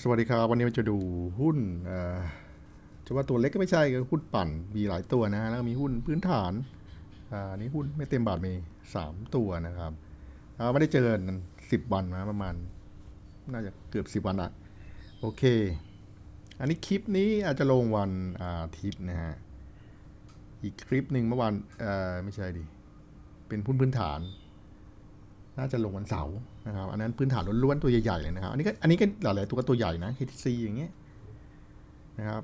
สวัสดีครับ วันนี้เราจะดูหุ้นจะว่าตัวเล็กก็ไม่ใช่ก็หุ้นปั่นมีหลายตัวนะฮะแล้วก็มีหุ้นพื้นฐานอันนี้หุ้นไม่เต็มบาทมีสามตัวนะครับไม่ได้เจอกันสิบวันมาประมาณ น่าจะเกือบสิบวันละโอเค อันนี้คลิปนี้อาจจะลงวันอาทิตย์นะฮะอีกคลิปหนึ่งเมื่อวานไม่ใช่ดิเป็นหุ้นพื้นฐาน น่าจะลงวันเสาร์นะครับ อันนั้นพื้นฐานล้วนๆตัวใหญ่ๆเลยนะครับ อันนี้ก็อันนี้ก็หลายๆตัวก็ตัวใหญ่นะ KTC อย่างเงี้ยนะครับ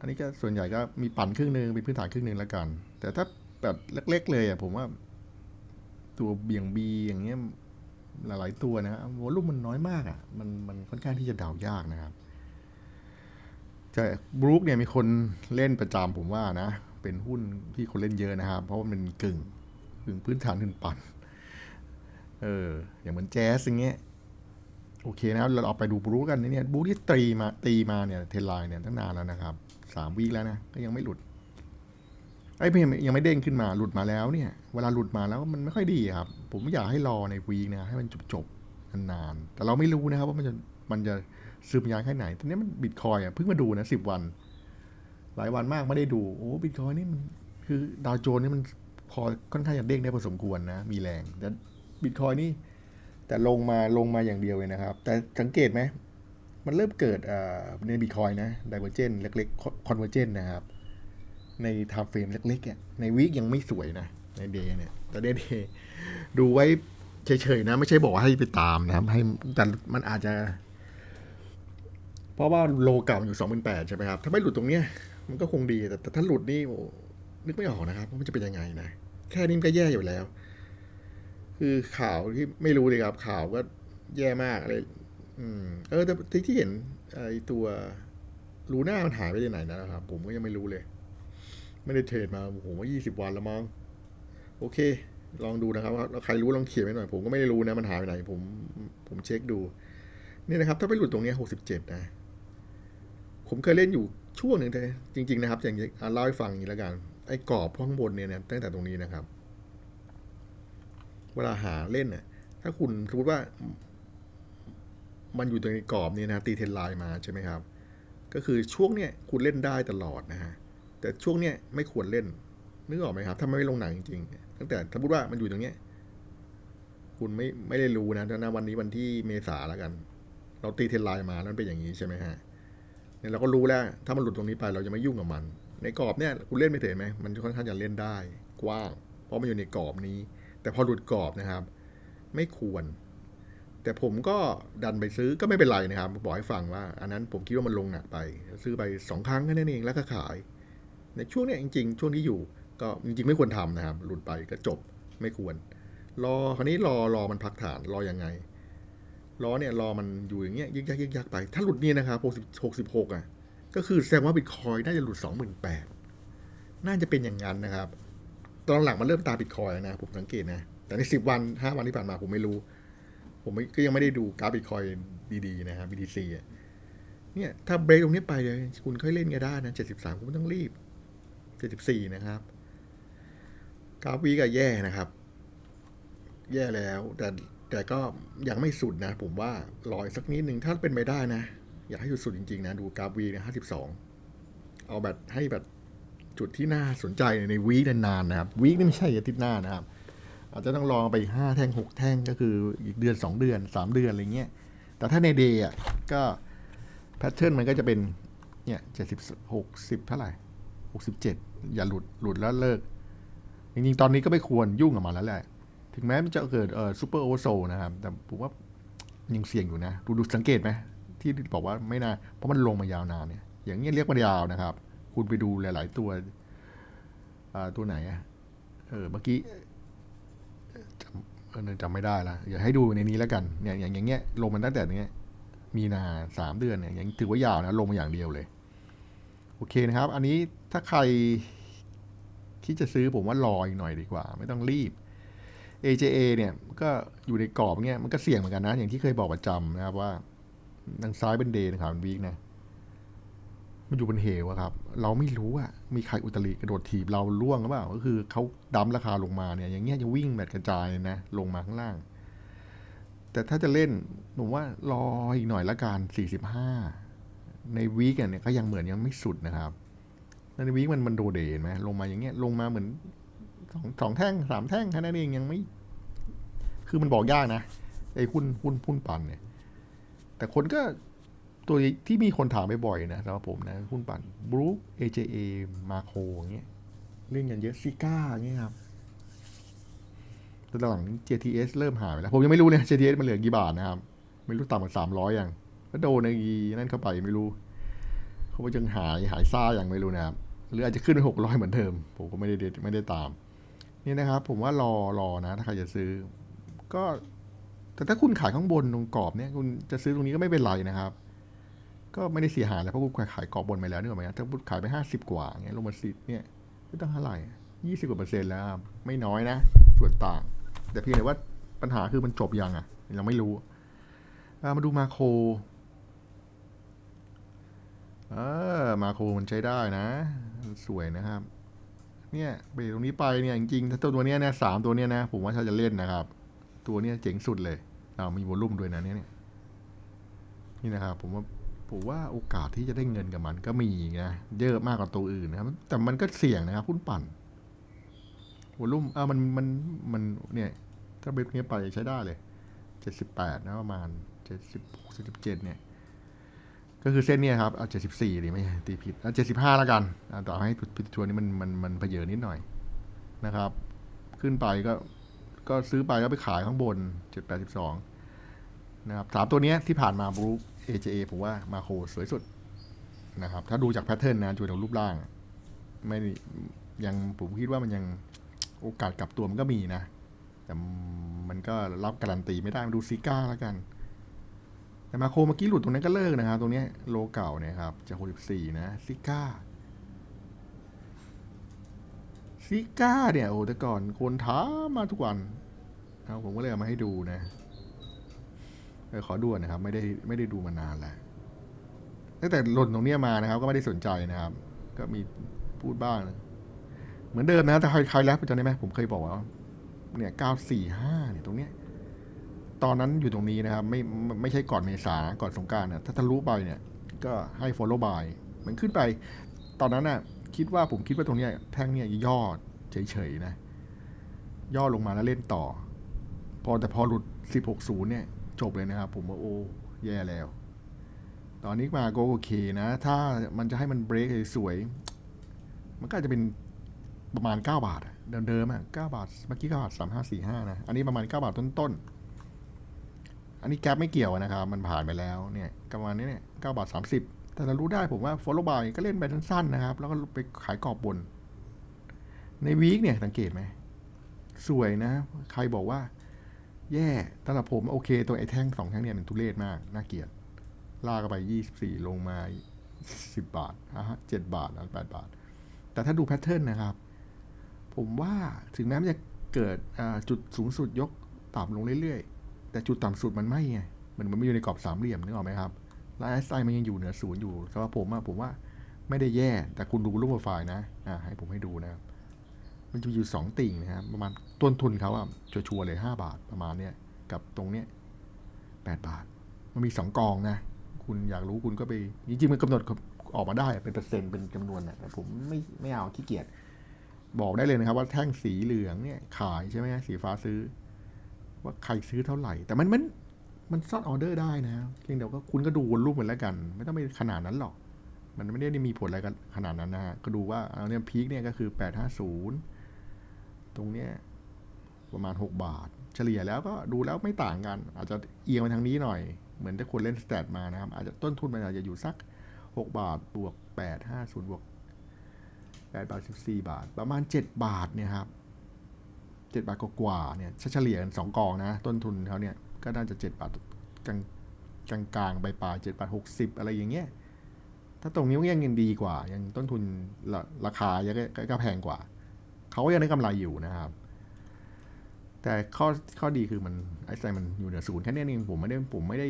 อันนี้ก็ส่วนใหญ่ก็มีปั่นครึ่งหนึ่งเป็นพื้นฐานครึ่งหนึ่งแล้วกัน แต่ถ้าแบบเล็ก ๆ เลยอะผมว่า ตัวเบี่ยงบีอย่างเงี้ยหลายๆตัวนะวอลุ่มมันน้อยมากอะ มันมันค่อนข้างที่จะเดายากนะครับแต่บรูคเนี่ยมีคนเล่นประจำผมว่านะ เป็นหุ้นที่คนเล่นเยอะนะครับ เพราะว่ามันกึ่งกึ่งพื้นฐานกึ่งปั่น เออ อย่างเหมือนแจ๊สอย่างเงี้ย โอเคนะครับ เราเอาไปดูบรูกันเนี่ยบรูที่ตีมาตีมาเนี่ยเทนไลน์เนี่ยตั้งนานแล้วนะครับสามวีคแล้วนะ ก็ยังไม่หลุด ไอ้เพียงยังไม่เด้งขึ้นมา หลุดมาแล้วเนี่ย เวลาหลุดมาแล้วมันไม่ค่อยดีครับ ผมอยากให้รอในวีคนะให้มันจบจบนานๆแต่เราไม่รู้นะครับว่ามันจะมันจะซึมยางแค่ไหนตอนนี้มันบิตคอยอะเพิ่งมาดูนะสิบวัน หลายวันมากไม่ได้ดู โอ้บิตคอยนี่มันคือดาวโจนส์นี่มันพอค่อนข้างจะเด้งได้พอสมควรนะ มีแรงแต่ บิตคอยนี่แต่ลงมาลงมาอย่างเดียวเลยนะครับ แต่สังเกตไหมมันเริ่มเกิดในบิตคอยนะไดเวอร์เจนเล็กๆคอนเวอร์เจนนะครับ ในไทม์เฟรมเล็กๆอะในวีคยังไม่สวยนะ ในเดย์เนี่ยแต่เดย์ดูไว้เฉยๆนะ ไม่ใช่บอกให้ไปตามนะครับ ให้แต่มันอาจจะ เพราะว่าโลเก่าอยู่สองพันแปดใช่ไหมครับ ถ้าไม่หลุดตรงเนี้ยมันก็คงดีแต่ถ้าหลุดนี่นึกไม่ออกนะครับว่ามันจะเป็นยังไงนะ แค่นี้มันก็แย่อยู่แล้ว คือข่าวที่ไม่รู้เลยครับข่าวก็แย่มากอะไรอืมเออแต่ที่ที่เห็นไอ้ตัวลูหน่ามันหายไปที่ไหนนะครับ ผมก็ยังไม่รู้เลย ไม่ได้เทรดมาผมว่ายี่สิบวันแล้วมั้งโอเค ลองดูนะครับว่าใครรู้ลองเขียนไว้หน่อย ผมก็ไม่ได้รู้นะมันหายไปไหน ผมผมเช็คดู นี่นะครับ ถ้าไปหลุดตรงนี้หกสิบเจ็ดนะ ผมเคยเล่นอยู่ช่วงหนึ่งแต่จริง ๆ นะครับ อย่างเล่าให้ฟังอย่างนี้แล้วกันไอ้กรอบข้างบนเนี่ยนะตั้งแต่ตรงนี้นะครับ เวลาหาเล่นเนี่ยถ้าคุณสมมติว่า มันอยู่ในกรอบนี้นะตีเทนไลน์มาใช่ไหมครับ ก็คือช่วงเนี้ยคุณเล่นได้ตลอดนะฮะ แต่ช่วงเนี้ยไม่ควรเล่นนึกออกไหมครับ ถ้าไม่ลงหนังจริงๆตั้งแต่สมมติว่ามันอยู่ตรงเนี้ย คุณไม่ไม่ได้รู้นะนะวันนี้วันที่เมษาแล้วกัน เราตีเทนไลน์มาแล้วมันเป็นอย่างนี้ใช่ไหมฮะเนี่ยเราก็รู้แล้ว ถ้ามันหลุดตรงนี้ไปเราจะไม่ยุ่งกับมัน ในกรอบเนี่ยคุณเล่นไม่เถอะไหมมันค่อนข้างจะเล่นได้ กว้าง เพราะมันอยู่ในกรอบนี้ แต่พอหลุดกรอบนะครับ ไม่ควร แต่ผมก็ดันไปซื้อก็ไม่เป็นไรนะครับ บอกให้ฟังว่า อันนั้นผมคิดว่ามันลงหนักไป ซื้อไปสองครั้งแค่นั้นเองแล้วก็ขาย ในช่วงนี้จริง ๆ ช่วงที่อยู่ ก็จริง ๆ ไม่ควรทำนะครับ หลุดไปก็จบไม่ควร รอคราวนี้รอรอมันพักฐานรอยังไงรอเนี่ยรอมันอยู่อย่างเงี้ยยึกยักยึกยักไป ถ้าหลุดนี่นะครับหกสิบหกสิบหกอะ ก็คือแสดงว่าบิตคอยน่าจะหลุดสองหมื่นแปดน่าจะเป็นอย่างนั้นนะครับ ตอนหลังมันเริ่มตามบิตคอยนะ ผมสังเกตนะ แต่ในสิบวันห้าวันที่ผ่านมาผมไม่รู้ ผมก็ยังไม่ได้ดูกราฟบิตคอยดีๆนะครับ BTC เนี่ย ถ้าเบรกตรงนี้ไปเลยคุณค่อยเล่นก็ได้นะเจ็ดสิบสามคุณไม่ต้องรีบเจ็ดสิบสี่นะครับกราฟวีก็แย่นะครับ แย่แล้ว แต่แต่ก็ยังไม่สุดนะ ผมว่ารอยสักนิดหนึ่งถ้าเป็นไปได้นะ อยากให้สุดๆจริงๆนะ ดูกราฟวีนี่ยห้าสิบสองเอาแบบให้แบบ จุดที่น่าสนใจในวีคนานๆนะครับวีคนี่ไม่ใช่อาทิตย์หน้านะครับ อาจจะต้องรอไปห้าแท่งหกแท่งก็คืออีกเดือนสองเดือนสามเดือนอะไรเงี้ยแต่ถ้าในเดย์อะก็แพทเทิร์นมันก็จะเป็นเนี่ยเจ็ดสิบหกสิบเท่าไหร่หกสิบเจ็ดอย่าหลุดหลุดแล้วเลิก จริงๆ ตอนนี้ก็ไม่ควรยุ่งกับมันแล้วแหละ ถึงแม้มันจะเกิดเอ่อซูเปอร์โอเวอร์โซนะครับ แต่ผมว่ายังเสี่ยงอยู่นะ ดูดูสังเกตไหมที่บอกว่าไม่น่าเพราะมันลงมายาวนานเนี่ย อย่างเงี้ยเรียกว่ายาวนะครับ คุณไปดูหลาย ๆ ตัวตัวไหนอะเออเมื่อกี้จำเออจำไม่ได้ละอย่าให้ดูในนี้แล้วกันเนี่ยอย่างอย่างเงี้ยลงมันตั้งแต่เนี้ยมีนาสามเดือนเนี่ยยังถือว่ายาวนะ ลงมาอย่างเดียวเลย โอเคนะครับ อันนี้ถ้าใครคิดจะซื้อผมว่ารออีกหน่อยดีกว่า ไม่ต้องรีบ AJA เนี่ยก็อยู่ในกรอบเงี้ยมันก็เสี่ยงเหมือนกันนะ อย่างที่เคยบอกประจำนะครับว่าทางซ้ายเป็นเดย์นะครับเป็นวีคนะ มันอยู่บนเหวอะครับ เราไม่รู้อะมีใครอุตริกระโดดถีบเราล่วงหรือเปล่าก็คือเขาดั้มราคาลงมาเนี่ย อย่างเงี้ยจะวิ่งแบบกระจายนะ ลงมาข้างล่าง แต่ถ้าจะเล่นผมว่ารออีกหน่อยละกัน45 ในวีกเนี่ยก็ยังเหมือนยังไม่สุดนะครับ ในวีกมันมันโดเดนไหมลงมาอย่างเงี้ยลงมาเหมือนสองสองแท่งสามแท่งแค่นั้นเองยังไม่ คือมันบอกยากนะไอ้หุ้นหุ้นหุ้นปันเนี่ย แต่คนก็ ตัวที่มีคนถามบ่อยๆนะสำหรับผมนะหุ้นปั่นบรูค AJA มาโคอย่างเงี้ยเล่นกันเยอะซิก้าอย่างเงี้ยครับแต่หลัง JTS เริ่มหายไปแล้ว ผมยังไม่รู้เนี่ย JTS มันเหลือกี่บาทนะครับ ไม่รู้ต่ำกว่าสามร้อยอย่างแล้วโดนในนั่นเข้าไปไม่รู้ เขาว่ายังหายหายซ่าอย่างไม่รู้นะครับ หรืออาจจะขึ้นไปหกร้อยเหมือนเดิม ผมก็ไม่ได้ไม่ได้ตาม นี่นะครับ ผมว่ารอรอนะถ้าใครจะซื้อ ก็ แต่ถ้าคุณขายข้างบนตรงกรอบเนี่ย คุณจะซื้อตรงนี้ก็ไม่เป็นไรนะครับ ก็ไม่ได้เสียหายแล้วเพราะคุณขายกรอบบนไปแล้วนึกออไหมถ้าคุณขายไปห้าสิบกว่าเงี้ยลงมาสิเนี่ยไม่ต้องเท่าไหร่ยี่สิบกว่าเปอร์เซ็นต์แล้วครับไม่น้อยนะ ส่วนต่าง แต่เพียงแต่ว่าปัญหาคือมันจบยังอะเราไม่รู้มาดูมาโครเออมาโครมันใช้ได้นะ สวยนะครับ เนี่ยเบรตรงนี้ไปเนี่ยจริงๆถ้าตัวเนี้ยนะสามตัวเนี้ยนะ ผมว่าถ้าจะเล่นนะครับ ตัวเนี้ยเจ๋งสุดเลยเรามีวอลลุ่มด้วยนะเนี่ยนี่นะครับ ผมว่า ผมว่าโอกาสที่จะได้เงินกับมันก็มีนะเยอะมากกว่าตัวอื่นนะครับ แต่มันก็เสี่ยงนะครับหุ้นปั่นวอลลุ่มอ่ามันมันมันเนี่ย ถ้าเบรกนี้ไปใช้ได้เลยเจ็ดสิบแปดนะประมาณเจ็ดสิบหกสิบเจ็ดเนี่ย ก็คือเส้นเนี่ยครับเอาเจ็ดสิบสี่ดีไม่ตีผิดเอาเจ็ดสิบห้าแล้วกันต่อให้ผิดชวนนี้มันมันมันเพเยอนิดหน่อยนะครับ ขึ้นไปก็ก็ซื้อไปแล้วไปขายข้างบนเจ็ดแปดสิบสองนะครับสามตัวเนี้ยที่ผ่านมาบรู AJA ผมว่ามาโคสวยสุดนะครับ ถ้าดูจากแพทเทิร์นนะดูจากรูปร่าง ไม่ยังผมคิดว่ามันยังโอกาสกลับตัวมันก็มีนะ แต่มันก็รับการันตีไม่ได้มาดูซิก้าแล้วกัน แต่มาโคเมื่อกี้หลุดตรงนั้นก็เลิกนะครับ ตรงนี้โลเก่าเนี่ยครับจาก64นะซิก้าซิก้าเนี่ยโอ้แต่ก่อนคนท้ามมาทุกวันเอาผมก็เลยเอามาให้ดูนะ ขอด่วนนะครับ ไม่ได้ไม่ได้ดูมานานแล้วตั้งแต่หล่นตรงนี้มานะครับ ก็ไม่ได้สนใจนะครับ ก็มีพูดบ้าง เหมือนเดิมนะแต่ใครใครแล้วจำได้ไหมผมเคยบอกว่า เนี่ย945เนี่ยตรงเนี้ยตอนนั้นอยู่ตรงนี้นะครับ ไม่ไม่ใช่ก่อนเมษาก่อนสงกรารนะถ้าทะลุไปเนี่ย ก็ให้ follow by มันขึ้นไป ตอนนั้นน่ะ คิดว่าผมคิดว่าตรงเนี้ยแท่งเนี่ยย่อเฉยๆนะ ย่อลงมาแล้วเล่นต่อ พอแต่พอหลุด 160 เนี่ย จบเลยนะครับ ผมว่าโอ้แย่แล้ว ตอนนี้มาก็โอเคนะ ถ้ามันจะให้มันเบรกสวย มันก็จะเป็นประมาณ 9 บาท เดิมๆอะ9บาท เมื่อกี้9บาท3545นะ อันนี้ประมาณ 9 บาทต้นๆ อันนี้แก๊ปไม่เกี่ยวนะครับ มันผ่านไปแล้วเนี่ยประมาณนี้เนี่ย9บาท30 แต่เรารู้ได้ผมว่า follow by ก็เล่นไปสั้นๆนะครับ แล้วก็ไปขายกรอบบน ในวีคเนี่ยสังเกตไหม สวยนะ ใครบอกว่า แย่สำหรับผมโอเค ตัวไอ้แท่งสองแท่งเนี่ยมันทุเรศมาก น่าเกลียดลากไป24ลงมา10บบาทนะฮะ7บาทแล้ว8บาท แต่ถ้าดูแพทเทิร์นนะครับ ผมว่าถึงแม้มันจะเกิดจุดสูงสุดยกต่ำลงเรื่อยๆ แต่จุดต่ำสุดมันไม่ไงมันมันไม่อยู่ในกรอบสามเหลี่ยมนึกออกไหมครับแล้วไอสไอมันยังอยู่เหนือศูนย์อยู่สำหรับผมอะผมว่าไม่ได้แย่ แต่คุณดูรูปโปรไฟล์นะอ่าให้ผมให้ดูนะครับ มันจะอยู่สองติ่งนะครับประมาณต้นทุนเขาอะชัวร์เลยห้าบาทประมาณเนี้ยกับตรงเนี้ยแปดบาท มันมีสองกองนะ คุณอยากรู้คุณก็ไป จริงๆ มันกำหนดออกมาได้เป็นเปอร์เซ็นต์เป็นจำนวนนะแต่ผมไม่ไม่เอาขี้เกียจบอกได้เลยนะครับ ว่าแท่งสีเหลืองเนี่ยขายใช่ไหมสีฟ้าซื้อ ว่าใครซื้อเท่าไหร่ แต่มันมันมันซ่อนออเดอร์ได้นะเพียงแต่ว่าคุณก็ดูวอลลุ่มมันแล้วกัน ไม่ต้องไปขนาดนั้นหรอก มันไม่ได้มีผลอะไรกันขนาดนั้นนะฮะก็ดูว่าเอาเนี่ยพีคเนี่ยก็คือแปดห้าศูนย์ ตรงเนี้ยประมาณหกบาท เฉลี่ยแล้วก็ดูแล้วไม่ต่างกัน อาจจะเอียงไปทางนี้หน่อย เหมือนถ้าคนเล่นสแตทมานะครับ อาจจะต้นทุนมันอาจจะอยู่สักหกบาทบวกแปดห้าศูนย์บวกแปดบาทสิบสี่บาท ประมาณเจ็ดบาทเนี่ยครับเจ็ดบาทกว่าเนี่ยเฉลี่ยกันสองกองนะ ต้นทุนเขาเนี่ยก็น่าจะเจ็ดบาทกลางกลางกลางๆปลายเจ็ดบาทหกสิบอะไรอย่างเงี้ยถ้าตรงนี้ก็ยังยังดีกว่ายังต้นทุนราคายังก็แพงกว่า เขาก็ยังได้กำไรอยู่นะครับ แต่ข้อข้อดีคือมันไอ้ไซมันอยู่เหนือศูนย์แค่นี้เองผมไม่ได้ผมไม่ได้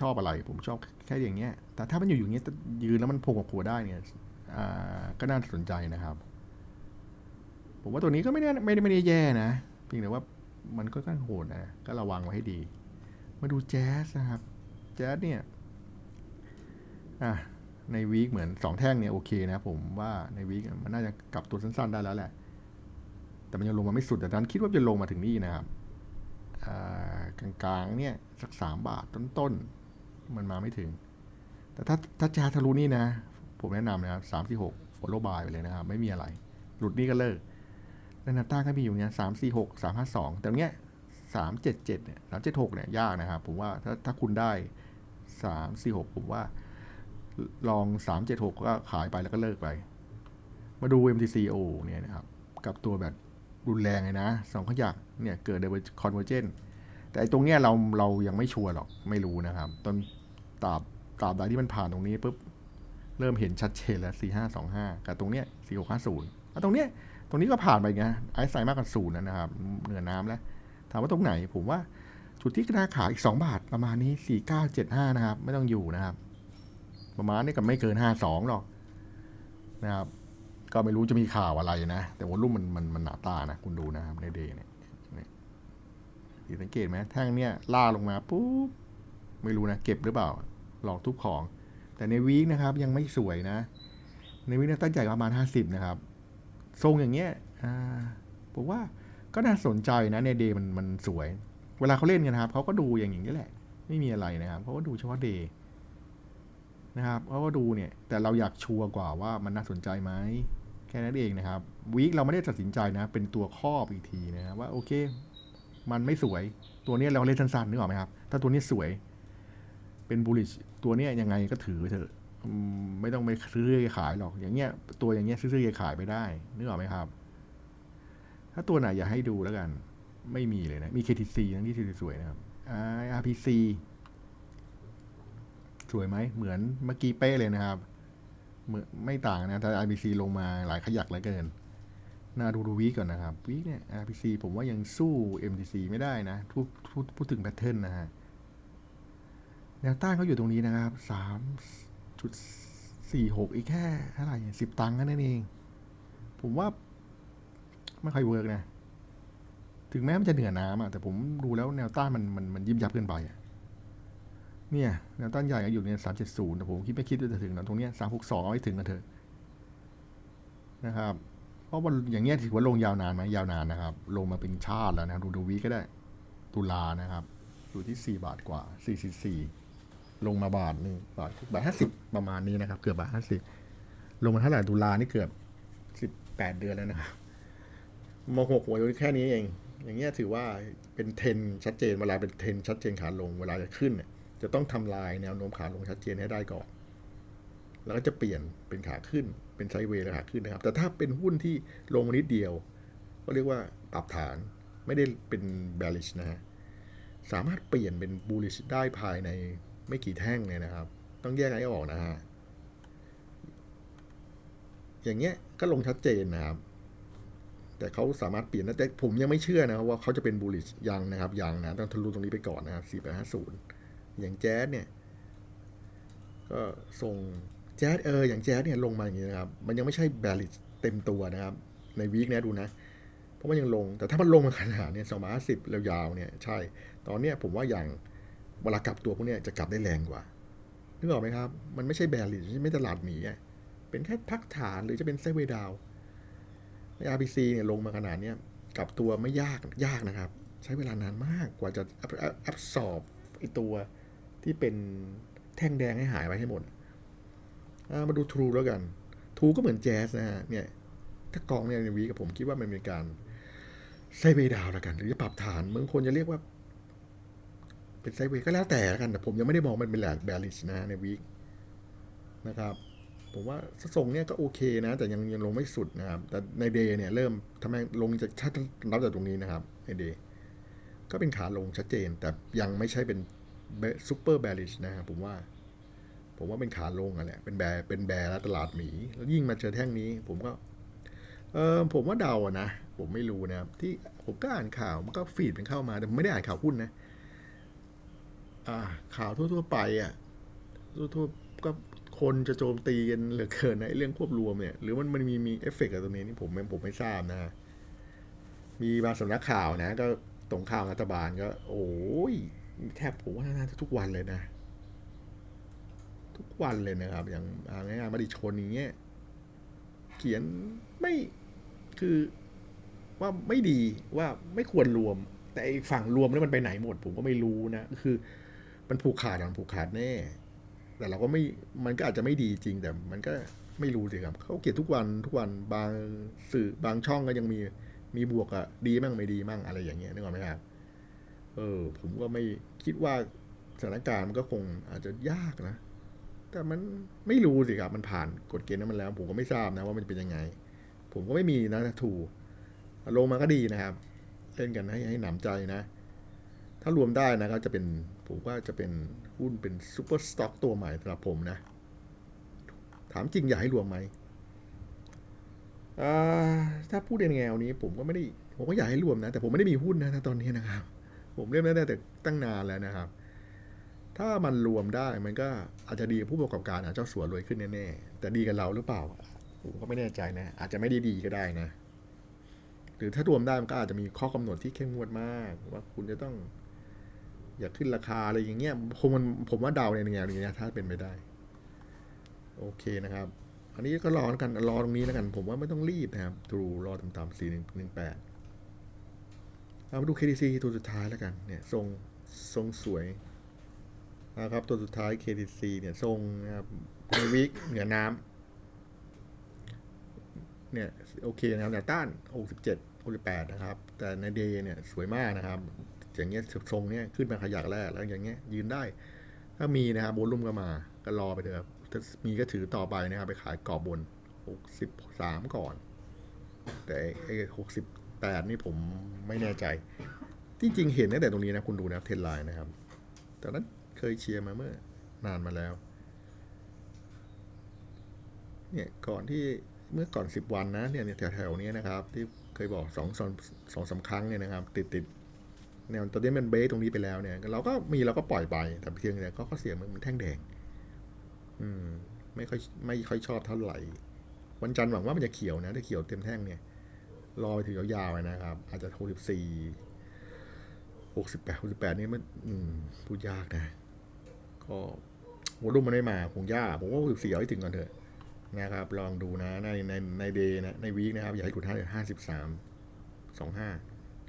ชอบอะไร ผมชอบแค่อย่างเงี้ย แต่ถ้ามันอยู่อย่างเงี้ยยืนแล้วมันโผล่กับหัวได้เนี่ยก็น่าสนใจนะครับ ผมว่าตัวนี้ก็ไม่ได้ไม่ได้ไม่ได้แย่นะเพียงแต่ว่ามันก็ค่อนข้งโหดนะ ก็ระวังไว้ให้ดี มาดูแจ๊สนะครับ แจ๊สเนี่ยอะในวีคเหมือนสองแท่งเนี่ยโอเคนะผมว่าในวีคมันน่าจะกลับตัวสั้นๆได้แล้วแหละ แต่มันยังลงมาไม่สุดแต่นั้นคิดว่าจะลงมาถึงนี่นะครับกลางๆเนี่ยสักสามบาทต้นๆ มันมาไม่ถึง แต่ถ้าถ้าจ๊สทะลุนี่นะ ผมแนะนำนะครับสามสี่หกโฟลบายไปเลยนะครับ ไม่มีอะไร หลุดนี่ก็เลิกแล้วนาต้าก็มีอยู่เนี้ยสามสี่หกสามห้าสองแต่เนี้ยสามเจ็ดเจ็ดเนี่ยสามเจ็ดหกเนี่ยยากนะครับ ผมว่าถ้าถ้าคุณได้สามสี่หกผมว่าลองสามเจ็ดหกก็ขายไปแล้วก็เลิกไป มาดู MTCO เนี่ยนะครับ กับตัวแบบ รุนแรงเลยนะสองขยักเนี่ยเกิดในคอนเวอร์เจนแต่ตรงเนี้ยเราเรายังไม่ชัวร์หรอกไม่รู้นะครับตอนตราบตราบใดที่มันผ่านตรงนี้ปุ๊บเริ่มเห็นชัดเจนแล้ว 4 5 2 5 กับตรงเนี้ย4 6 5 0อะตรงเนี้ยตรงนี้ก็ผ่านไปไงไอ้ใส่มากกว่าศูนย์นะครับเหนือน้ำแล้ว ถามว่าตรงไหนผมว่าจุดที่กระดาขาอีก 2 บาทประมาณนี้ 4975 นะครับ ไม่ต้องอยู่นะครับ ประมาณนี้ก็ไม่เกิน 52 หรอกนะครับ ก็ไม่รู้จะมีข่าวอะไรนะ แต่วอลลุ่มมันมันมันหนาตานะ คุณดูนะครับในเดย์เนี่ยนี่สังเกตไหมแท่งเนี่ยล่าลงมาปุ๊บไม่รู้นะ เก็บหรือเปล่า หลอกทุบของ แต่ในวีคนะครับยังไม่สวยนะ ในวีคนี่ยตั้งใจประมาณ 50 นะครับ ทรงอย่างเงี้ยผมว่าก็น่าสนใจนะในเดย์มันมันสวย เวลาเขาเล่นกันนะครับเขาก็ดูอย่างอย่างนี้แหละ ไม่มีอะไรนะครับเขาก็ดูเฉพาะเดย์นะครับเขาก็ดูเนี่ย แต่เราอยากชัวร์กว่าว่ามันน่าสนใจไหม แค่นั้นเองนะครับวีคเราไม่ได้ตัดสินใจนะ เป็นตัวครอบอีกทีนะว่าโอเค มันไม่สวยตัวนี้เราเล่นสั้นๆนึกออกไหมครับ ถ้าตัวนี้สวย เป็นบูลิชตัวนี้ยังไงก็ถือไปเถอะไม่ต้องไปซื้อขายหรอก อย่างเงี้ย ตัวอย่างเงี้ยซื้อขายไปได้นึกออกไหมครับ ถ้าตัวไหนอยากให้ดูแล้วกัน ไม่มีเลยนะ มี KTC ทั้งที่สวยๆนะครับ RPC สวยไหมเหมือนเมื่อกี้เป๊ะเลยนะครับ ไม่ต่างนะแต่ RPC ลงมาหลายขยักเหลือเกินน่าดูดูวีก่อนนะครับวีเนี่ย RPC ผมว่ายังสู้ MTC ไม่ได้นะพูดพูดพูดถึงแพทเทิร์นนะฮะแนวต้านเขาอยู่ตรงนี้นะครับสามจุดสี่หกอีกแค่เท่าไหร่สิบตังค์แค่นั่นเอง ผมว่าไม่ค่อยเวิร์กนะ ถึงแม้มันจะเหนือน้ำอะแต่ผมดูแล้วแนวต้านมันมันมันยิบยับเกินไปอะ เนี่ยแนวต้านใหญ่ก็อยู่ในสามเจ็ดศูนย์แต่ผมคิดไม่คิดว่าจะถึงนะตรงเนี้ยสามหกสองเอาให้ถึงกันเถอะนะครับเพราะว่าอย่างเงี้ยถือว่าลงยาวนานไหมยาวนานนะครับ ลงมาเป็นชาติแล้วนะดูดูวีก็ได้ ตุลานะครับอยู่ที่สี่บาทกว่าสี่สิบสี่ลงมาบาทหนึ่งบาทบาทห้าสิบประมาณนี้นะครับ เกือบบาทห้าสิบลงมาเท่าไหร่ตุลานี่เกือบสิบแปดเดือนแล้วนะครับมหกหัวอยู่แค่นี้เอง อย่างเงี้ยถือว่าเป็นเทนชัดเจนเวลาเป็นเทนชัดเจนขาลงเวลาจะขึ้นเนี่ย จะต้องทำลายแนวโน้มขาลงชัดเจนให้ได้ก่อน แล้วก็จะเปลี่ยนเป็นขาขึ้น เป็นไซเวย์แล้วขาขึ้นนะครับ แต่ถ้าเป็นหุ้นที่ลงมานิดเดียว ก็เรียกว่าปรับฐาน ไม่ได้เป็น bearish นะฮะ สามารถเปลี่ยนเป็น bullish ได้ภายในไม่กี่แท่งเลยนะครับ ต้องแยกให้ออกนะฮะ อย่างเงี้ยก็ลงชัดเจนนะครับแต่เขาสามารถเปลี่ยนได้แต่ผมยังไม่เชื่อนะครับว่าเขาจะเป็น bullish ยังนะครับยังนะต้องทะลุตรงนี้ไปก่อนนะครับ4850 อย่างแจ๊สเนี่ย ก็ส่งแจ๊สเอออย่างแจ๊สเนี่ยลงมาอย่างนี้นะครับ มันยังไม่ใช่ bearish เต็มตัวนะครับ ในวีคนี้ดูนะ เพราะว่ายังลง แต่ถ้ามันลงมาขนาดเนี่ยสองห้าสิบแล้วยาวเนี่ยใช่ ตอนเนี้ยผมว่าอย่างเวลากลับตัวพวกเนี้ยจะกลับได้แรงกว่านึกออกไหมครับ มันไม่ใช้แบริชไม่ตลาดหมีอะเป็นแค่พักฐานหรือจะเป็นไซด์เวย์ดาวใน RPC เนี่ยลงมาขนาดเนี้ยกลับตัวไม่ยากยากนะครับ ใช้เวลานานมากกว่าจะแอบสอบไอตัว ที่เป็นแท่งแดงให้หายไปให้หมดามาดูทรูแล้วกันทรูก็เหมือนแจ๊สนะฮะเนี่ยถ้ากองเนี่ยในวีกับผมคิดว่ามันเป็นการไซเวดาวแล้วกัน หรือจะปรับฐานบางคนจะเรียกว่า เป็นไซเวก็แล้วแต่แล้วกัน แต่ผมยังไม่ได้มองมันเป็นแหลกแบริชนะในวีคนะครับ ผมว่าทรงเนี่ยก็โอเคนะ แต่ยังยังลงไม่สุดนะครับ แต่ในเดย์เนี่ยเริ่มทำไมลงจะชัดนับจากตรงนี้นะครับในเดย์ก็เป็นขาลงชัดเจนแต่ยังไม่ใช่เป็น ซูเปอร์แบริชนะครับผมว่า ผมว่าเป็นขาลงอะแหละ เป็นแบร์เป็นแบร์แล้วตลาดหมี แล้วยิ่งมาเจอแท่งนี้ ผมก็เออผมว่าเดาอะนะ ผมไม่รู้นะครับ ที่ผมก็อ่านข่าวมันก็ฟีดเป็นเข้ามา แต่ไม่ได้อ่านข่าวหุ้นนะ อ่า ข่าวทั่ว ๆ ไปอะทั่วๆก็คนจะโจมตีกันเหลือเกินในะเรื่องควบรวมเนี่ย หรือมันมันมีมีเอฟเฟกต์อะไรตรงนี้นี่ผมผมไม่ทราบนะ มีบางสำนักข่าวนะ ก็ตรงข่าวรัฐบาลก็ โอ้ย แทบผมว่าน่าจะทุกวันเลยนะ ทุกวันเลยนะครับ อย่างอ่าง่ายๆมาดิชนอย่างเงี้ยเขียนไม่คือว่าไม่ดีว่าไม่ควรรวม แต่ไอ้ฝั่งรวมแล้วมันไปไหนหมด ผมก็ไม่รู้นะคือ มันผูกขาดมันผูกขาดแน่ แต่เราก็ไม่มันก็อาจจะไม่ดีจริงแต่มันก็ไม่รู้สิครับเขาเขียนทุกวันทุกวันบางสื่อบางช่องก็ยังมีมีบวกอะดีมั่งไม่ดีมั่งอะไรอย่างเงี้ยนึกออกไหมครับ ออ ผมก็ไม่คิดว่าสถานการณ์มันก็คงอาจจะยากนะ แต่มันไม่รู้สิครับ มันผ่านกฎเกณฑ์นั้นมันแล้ว ผมก็ไม่ทราบนะว่ามันเป็นยังไง ผมก็ไม่มีนะถูลงมาก็ดีนะครับ เล่นกันให้ให้หนำใจนะ ถ้ารวมได้นะครับจะเป็นผมว่าจะเป็นหุ้นเป็นซูเปอร์สต็อกตัวใหม่สำหรับผมนะ ถามจริงอยากให้รวมไหมถ้าพูดในแนวนี้ผมก็ไม่ได้ ผมก็อยากให้รวมนะ แต่ผมไม่ได้มีหุ้นนะตอนนี้นะครับ ผมเล่นมได้แต่ตั้งนานแล้วนะครับ ถ้ามันรวมได้มันก็อาจจะดีผู้ประกอบการอาจจะเจ้าสัวรวยขึ้นแน่ๆแต่ดีกับเราหรือเปล่า ผมก็ไม่แน่ใจนะ อาจจะไม่ได้ดีก็ได้นะ หรือถ้ารวมได้มันก็อาจจะมีข้อกำหนดที่เข้มงวดมาก ว่าคุณจะต้อง อยากขึ้นราคาอะไรอย่างเงี้ยผมมันผมว่าเดาในแนวนี้นะถ้าเป็นไปได้ โอเคนะครับอันนี้ก็รอแล้วกันรอตรงนี้แล้วกัน ผมว่าไม่ต้องรีบนะครับดูรอต่ำๆสี่หนึ่งหนึ่งแปด เอามาดู KTC ตัวสุดท้ายแล้วกันเนี่ยทรงทรงสวยนะครับตัวสุดท้าย KTC เนี่ยทรงนะครับในวิกเหนือน้ำเนี่ยโอเคนะครับแนวต้าน 67 68 นะครับ แต่ในเดย์เนี่ยสวยมากนะครับ อย่างเงี้ยทรงเนี้ยขึ้นมาขยักแรกแล้วอย่างเงี้ยยืนได้ ถ้ามีนะครับโวลุ่มก็มาก็รอไปเถอะถ้ามีก็ถือต่อไปนะครับ ไปขายกรอบบน 63 ก่อน แต่ไอ้ 68นี่ผมไม่แน่ใจที่จริงเห็นตั้งแต่ตรงนี้นะ คุณดูนะเทนไลน์นะครับ แต่นั้นเคยเชียร์มาเมื่อนานมาแล้ว เนี่ยก่อนที่เมื่อก่อนสิบวันนะเนี่ยแถวๆนี้นะครับ ที่เคยบอกสองสองสองสามครั้งเนี่ยนะครับ ติดติดๆเนี่ยตอนนี้มันเบสตรงนี้ไปแล้วเนี่ย เราก็มีเราก็ปล่อยไปแต่เพียงแต่ก็ข้อเสียมันมันแท่งแดง อืม ไม่ค่อยไม่ค่อยชอบเท่าไหร่ วันจันทร์หวังว่ามันจะเขียวนะถ้าเขียวเต็มแท่งเนี่ย รอไปถึงยาวๆนะครับ อาจจะหกสิบสี่หกสิบแปดหกสิบแปดนี่มันพูดยากนะ ก็วอลุ่มมันไม่มาคงยากผมว่าหกสิบสี่เอาให้ถึงก่อนเถอะนะครับ ลองดูนะในในในเดย์นะในวีคนะครับ อย่าให้หลุดห้าห้าสิบสามสองห้า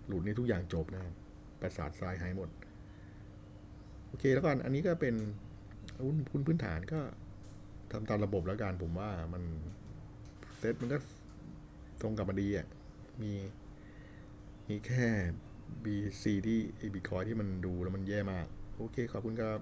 หลุดนี่ทุกอย่างจบนะครับประสาททรายหายหมด โอเคแล้วก่อนอันนี้ก็เป็นหุ้นหุ้นพื้นฐานก็ทำตามระบบแล้วกันผมว่ามันเซตมันก็ตรงกับมาดีอะ มีมีแค่ BC ที่ไอ้บิตคอยที่มันดูแล้วมันแย่มาก โอเค ขอบคุณครับ